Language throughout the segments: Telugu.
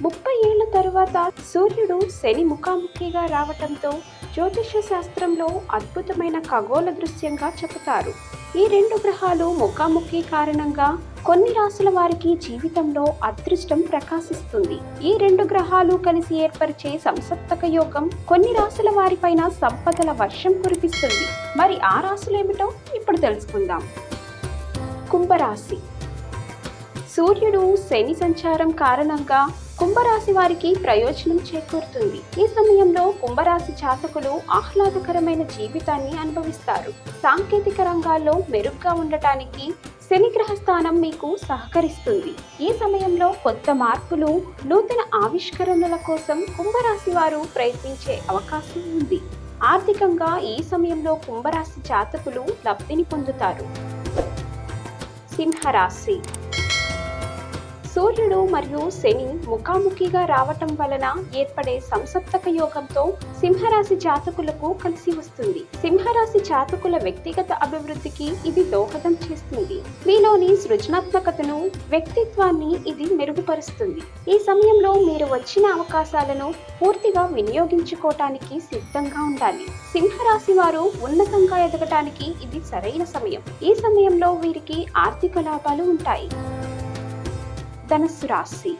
ముప్పై ఏళ్ళ తరువాత సూర్యుడు శని ముఖాముఖిగా రావటంతో జ్యోతిష శాస్త్రంలో అద్భుతమైన ఖగోళ దృశ్యంగా చెబుతారు. ఈ రెండు గ్రహాలు ముఖాముఖి కారణంగా కొన్ని రాసుల వారికి జీవితంలో అదృష్టం ప్రకాశిస్తుంది. ఈ రెండు గ్రహాలు కలిసి ఏర్పరిచే సంసప్తక యోగం కొన్ని రాసుల వారిపైన సంపదల వర్షం కురిపిస్తుంది. మరి ఆ రాసులేమిటో ఇప్పుడు తెలుసుకుందాం. కుంభరాశి. సూర్యుడు శని సంచారం కారణంగా కుంభరాశి వారికి ప్రయోజనం చేకూరుతుంది. ఈ సమయంలో కుంభరాశి జాతకులు ఆహ్లాదకరమైన జీవితాన్ని అనుభవిస్తారు. సాంకేతిక రంగాల్లో మెరుగ్గా ఉండటానికి శని స్థానం మీకు సహకరిస్తుంది. ఈ సమయంలో కొత్త మార్పులు నూతన ఆవిష్కరణల కోసం కుంభరాశి వారు ప్రయత్నించే అవకాశం ఉంది. ఆర్థికంగా ఈ సమయంలో కుంభరాశి జాతకులు లబ్ధిని పొందుతారు. సింహరాశి సూర్యుడు మరియు శని ముఖాముఖిగా రావటం వలన ఏర్పడే సంసప్తక యోగంతో సింహరాశి జాతకులకు కలిసి వస్తుంది. సింహరాశి జాతకుల వ్యక్తిగత అభివృద్ధికి ఇది దోహదం చేస్తుంది. మీలోని సృజనాత్మకతను వ్యక్తిత్వాన్ని ఇది మెరుగుపరుస్తుంది. ఈ సమయంలో మీరు వచ్చిన అవకాశాలను పూర్తిగా వినియోగించుకోవటానికి సిద్ధంగా ఉండాలి. సింహరాశి వారు ఉన్నతంగా ఎదగటానికి ఇది సరైన సమయం. ఈ సమయంలో వీరికి ఆర్థిక లాభాలు ఉంటాయి. ధనస్సు రాశి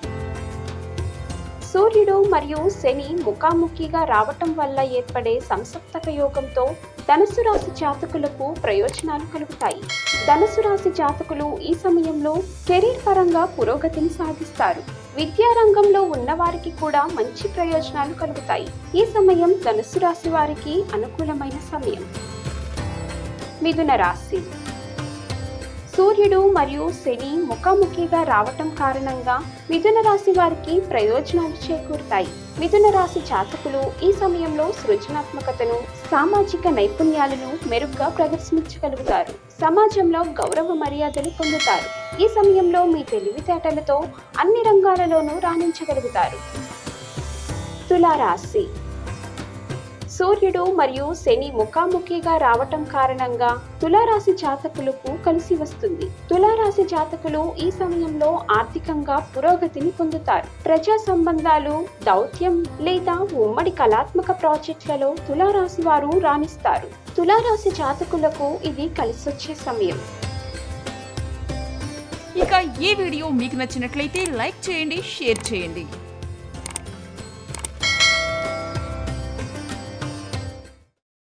సూర్యుడు మరియు శని ముఖాముఖిగా రావటం వల్ల ఏర్పడే సంసప్తక యోగంతో ధనుసు రాశి జాతకులకు ప్రయోజనాలు కలుగుతాయి. ధనుసు రాశి జాతకులు ఈ సమయంలో కెరీర్ పరంగా పురోగతిని సాధిస్తారు. విద్యారంగంలో ఉన్నవారికి కూడా మంచి ప్రయోజనాలు కలుగుతాయి. ఈ సమయం ధనుసు రాశి వారికి అనుకూలమైన సమయం. మిథున రాశి సూర్యుడు మరియు శని ముఖాముఖిగా రావటం కారణంగా మిథున రాశి వారికి ప్రయోజనాలు చేకూరుతాయి. మిథున రాశి జాతకులు ఈ సమయంలో సృజనాత్మకతను సామాజిక నైపుణ్యాలను మెరుగ్గా ప్రదర్శించగలుగుతారు. సమాజంలో గౌరవ మర్యాదలు పొందుతారు. ఈ సమయంలో మీ తెలివితేటలతో అన్ని రంగాలలోనూ రాణించగలుగుతారు. తులారాశి సూర్యుడు మరియు శని ముఖాముఖిగా రావటం కారణంగా తులారాశి జాతకులకు కలిసి వస్తుంది. తులారాశి జాతకులు ఈ సమయంలో ఆర్థికంగా పురోగతిని పొందుతారు. ప్రజా సంబంధాలు దౌత్యం లేదా ఉమ్మడి కళాత్మక ప్రాజెక్టులలో తులారాశి వారు రాణిస్తారు. తులారాశి జాతకులకు ఇది కలిసొచ్చే సమయం. ఇక ఈ వీడియో మీకు నచ్చినట్లయితే లైక్ చేయండి షేర్ చేయండి.